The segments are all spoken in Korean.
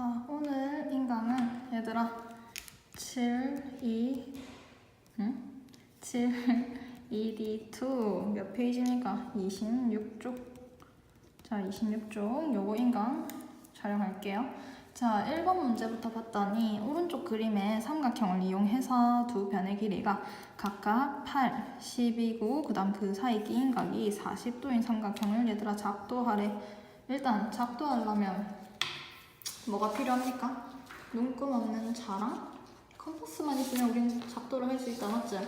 자, 오늘 인강은 얘들아 7, 2, 응? 7, 2D2 몇 페이지니까 26쪽. 자, 26쪽 요거 인강 촬영할게요. 자, 1번 문제부터 봤더니 오른쪽 그림의 삼각형을 이용해서 두 변의 길이가 각각 8, 10이고 그 다음 그 사이 끼인 각이 40도인 삼각형을 얘들아 작도하래. 일단 작도하려면 뭐가 필요합니까? 눈금 없는 자랑? 컴퍼스만 있으면 우리는 작도를 할 수 있다, 맞지?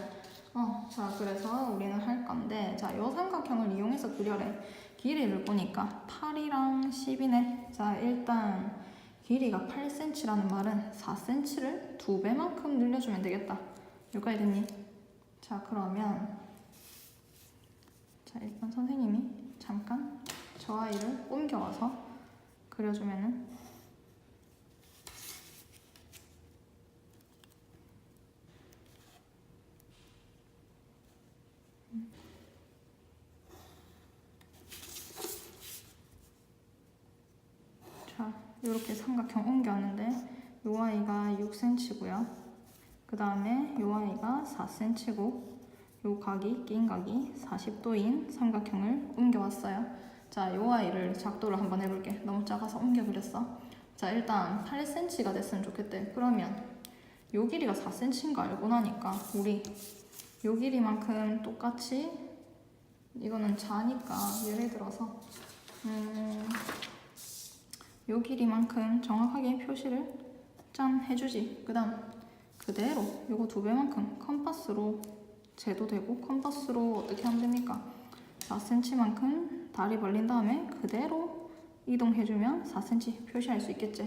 어, 자, 그래서 우리는 할 건데, 자, 요 삼각형을 이용해서 그려래. 길이를 보니까 8이랑 10이네. 자, 일단 길이가 8cm라는 말은 4cm를 두 배만큼 늘려주면 되겠다. 여기까지 됐니? 자, 그러면 자, 일단 선생님이 잠깐 저 아이를 옮겨와서 그려주면은 자, 이렇게 삼각형 옮겼는데 요 아이가 6cm고요. 그 다음에 요 아이가 4cm고 요 각이 낀 각이 40도인 삼각형을 옮겨왔어요. 자, 요 아이를 작도를 한번 해볼게. 너무 작아서 옮겨 그렸어. 자, 일단 8cm가 됐으면 좋겠대. 그러면 요 길이가 4cm인 거 알고 나니까 우리 요 길이만큼 똑같이 이거는 자니까 예를 들어서 음, 요 길이만큼 정확하게 표시를 짠 해주지. 그 다음 그대로 요거 두 배만큼 컴파스로 재도 되고 컴파스로 어떻게 하면 됩니까? 4cm만큼 다리 벌린 다음에 그대로 이동해주면 4cm 표시할 수 있겠지.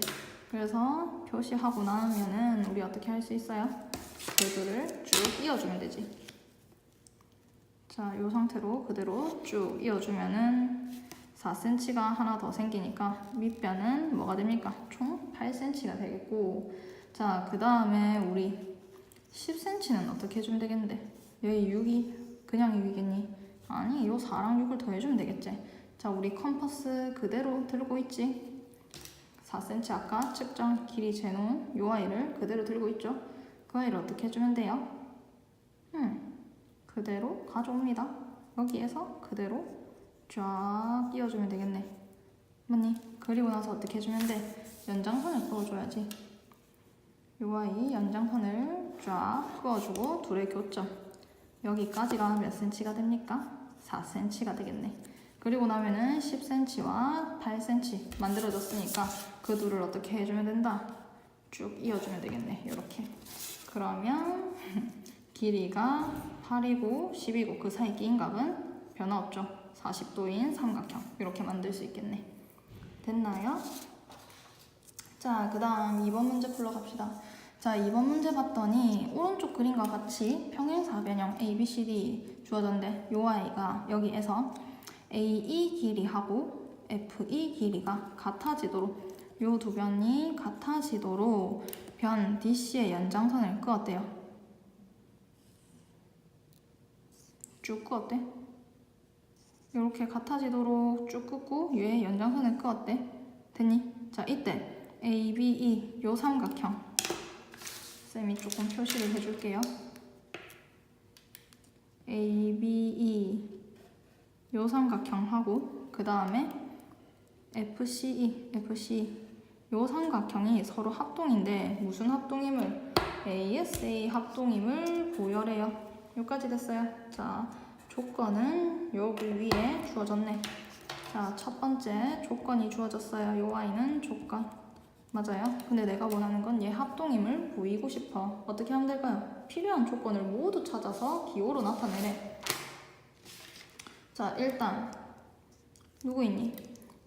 그래서 표시하고 나면은 우리 어떻게 할 수 있어요? 그들을 쭉 이어주면 되지. 자, 요 상태로 그대로 쭉 이어주면은 4cm가 하나 더 생기니까 밑변은 뭐가 됩니까? 총 8cm가 되겠고 자, 그 다음에 우리 10cm는 어떻게 해주면 되겠는데? 여기 6이 그냥 6이겠니? 아니, 요 4랑 6을 더해주면 되겠지? 자, 우리 컴퍼스 그대로 들고 있지? 4cm 아까 측정 길이 재놓은 요 아이를 그대로 들고 있죠? 그 아이를 어떻게 해주면 돼요? 음, 그대로 가져옵니다. 여기에서 그대로 쫙 이어주면 되겠네. 맞니? 그리고 나서 어떻게 해주면 돼? 연장선을 그어줘야지. 요 아이 연장선을 쫙 그어주고 둘의 교점. 여기까지가 몇 cm가 됩니까? 4cm가 되겠네. 그리고 나면은 10cm와 8cm 만들어졌으니까 그 둘을 어떻게 해주면 된다? 쭉 이어주면 되겠네. 이렇게. 그러면 길이가 8이고 10이고 그 사이 끼인 값은 변화 없죠. 40도인 삼각형 이렇게 만들 수 있겠네. 됐나요? 자, 그 다음 2번 문제 풀러 갑시다. 자, 2번 문제 봤더니 오른쪽 그림과 같이 평행사변형 ABCD 주어졌는데 요 아이가 여기에서 AE 길이하고 FE 길이가 같아지도록 요 두 변이 같아지도록 변 DC의 연장선을 그었대요. 쭉 그었대. 이렇게 같아지도록 쭉 긋고 얘의 연장선을 그었대. 됐니? 자, 이때 ABE 요 삼각형 쌤이 조금 표시를 해줄게요. ABE 요 삼각형 하고 그 다음에 FCE, FCE 요 삼각형이 서로 합동인데 무슨 합동임을 ASA 합동임을 보여래요. 여기까지 됐어요. 자, 조건은 여기 위에 주어졌네. 자, 첫 번째 조건이 주어졌어요. 요 아이는 조건. 맞아요. 근데 내가 원하는 건 얘 합동임을 보이고 싶어. 어떻게 하면 될까요? 필요한 조건을 모두 찾아서 기호로 나타내래. 자, 일단 누구 있니?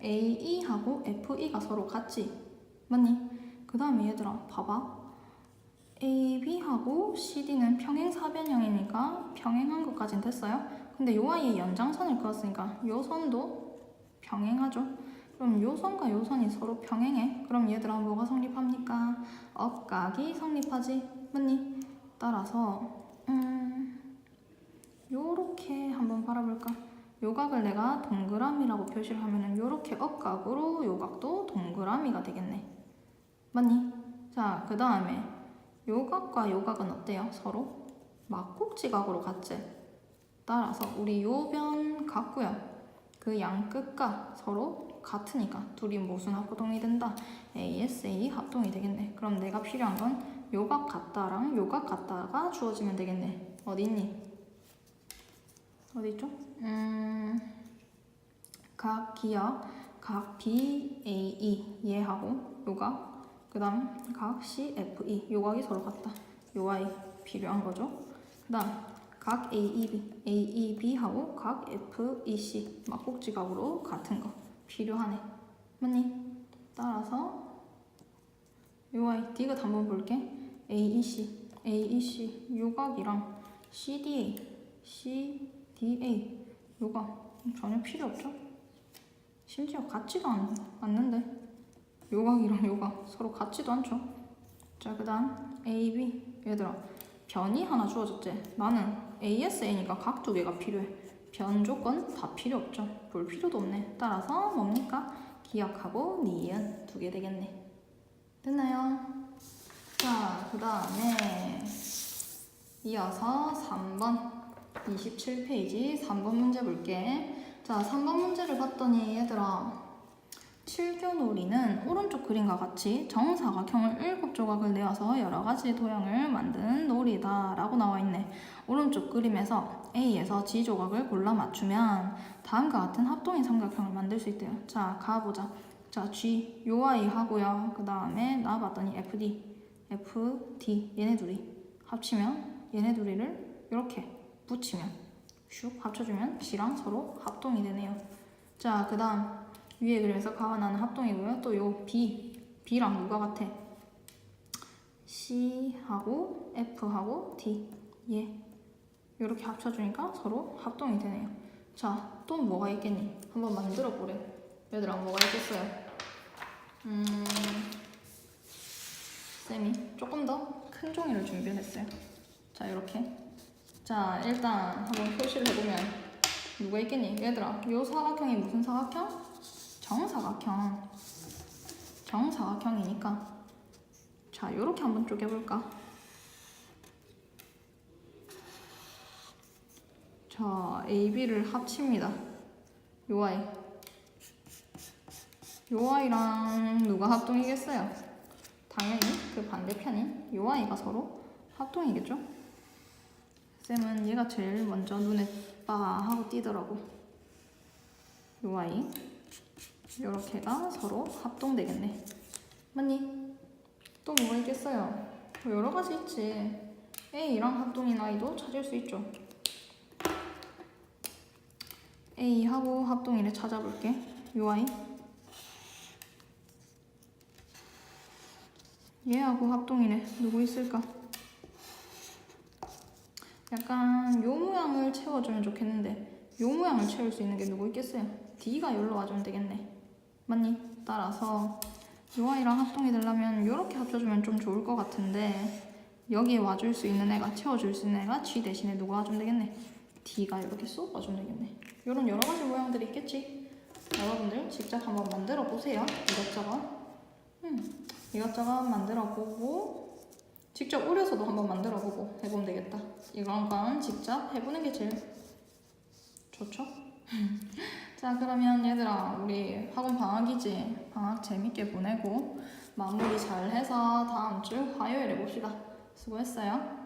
AE하고 FE가 서로 같지? 맞니? 그 다음에 얘들아, 봐봐. AB하고 CD는 평행 사변형이니까 평행한 것까진 됐어요. 근데 요 아이의 연장선을 그었으니까 요 선도 평행하죠. 그럼 요 선과 요 선이 서로 평행해. 그럼 얘들아 뭐가 성립합니까? 억각이 성립하지. 맞니? 따라서 음 요렇게 한번 바라볼까? 요 각을 내가 동그라미라고 표시를 하면은 요렇게 억각으로 요 각도 동그라미가 되겠네. 맞니? 자, 그 다음에 요각과 요각은 어때요? 서로 막곡지각으로 같지? 따라서 우리 요변 같고요. 그 양 끝과 서로 같으니까 둘이 무슨 합동이 된다? ASA 합동이 되겠네. 그럼 내가 필요한 건 요각 같다랑 요각 같다가 주어지면 되겠네. 어디 있니? 어디 있죠? 음, 각 기억, 각 BAE 얘하고 요각, 그 다음 각 CFE 요각이 서로 같다. 요 아이 필요한 거죠. 그 다음 각 AEB, AEB하고 각 FEC 막곡지각으로 같은 거 필요하네. 맞니? 따라서 요 아이 디귿 한번 볼게. AEC, AEC 요각이랑 CDA, CDA 요각 전혀 필요 없죠? 심지어 같지도 않, 않는데 요각이랑 요각 서로 같지도 않죠? 자, 그 다음 AB 얘들아 변이 하나 주어졌지? 나는 ASA니까 각 두 개가 필요해 변 조건 다 필요 없죠? 볼 필요도 없네 따라서 뭡니까? 기억하고 니은 두 개 되겠네 됐나요? 자, 그 다음에 이어서 3번 27페이지 3번 문제 볼게 자, 3번 문제를 봤더니 얘들아 7교놀이는 오른쪽 그림과 같이 정사각형을 7조각을 내어서 여러 가지 도형을 만드는 놀이다 라고 나와 있네. 오른쪽 그림에서 A에서 G 조각을 골라 맞추면 다음과 같은 합동인 삼각형을 만들 수 있대요. 자, 가보자. 자, G, 요 아이 하고요. 그 다음에 나와봤더니 FD, FD 얘네 둘이 합치면 얘네 둘이를 이렇게 붙이면 슉 합쳐주면 G랑 서로 합동이 되네요. 자, 그 다음 위에 그래서 가와 나는 합동이고요. 또 요 B, B랑 누가 같아? C하고 F하고 D, 예. 이렇게 합쳐주니까 서로 합동이 되네요. 자, 또 뭐가 있겠니? 한번 만들어 보래. 얘들아, 뭐가 있겠어요? 음, 쌤이 조금 더 큰 종이를 준비했어요. 자, 이렇게. 자, 일단 한번 표시를 해보면 누가 있겠니? 얘들아, 요 사각형이 무슨 사각형? 정사각형. 정사각형이니까. 자, 요렇게 한번 쪼개볼까? 자, AB를 합칩니다. 요 아이. 요 아이랑 누가 합동이겠어요? 당연히 그 반대편인 요 아이가 서로 합동이겠죠? 쌤은 얘가 제일 먼저 눈에 빠 하고 띄더라고. 요 아이. 요렇게가 서로 합동되겠네. 맞니? 또 뭐가 있겠어요? 뭐 여러 가지 있지. A랑 합동인 아이도 찾을 수 있죠. A하고 합동이를 찾아볼게. 요 아이. 얘하고 합동이네. 누구 있을까? 약간 요 모양을 채워주면 좋겠는데 요 모양을 채울 수 있는 게 누구 있겠어요? D가 여기로 와주면 되겠네. 맞니? 따라서 요 아이랑 합동이 되려면 이렇게 합쳐주면 좀 좋을 것 같은데 여기에 와줄 수 있는 애가 채워줄 수 있는 애가 G 대신에 누가 와주면 되겠네? D가 이렇게 쏙 와주면 되겠네. 이런 여러 가지 모양들이 있겠지? 여러분들 직접 한번 만들어 보세요. 이것저것. 음, 이것저것 만들어 보고 직접 우려서도 한번 만들어 보고 해보면 되겠다. 이런 건 직접 해보는 게 제일 좋죠? 자 그러면 얘들아 우리 학원 방학이지? 방학 재밌게 보내고 마무리 잘 해서 다음 주 화요일에 봅시다. 수고했어요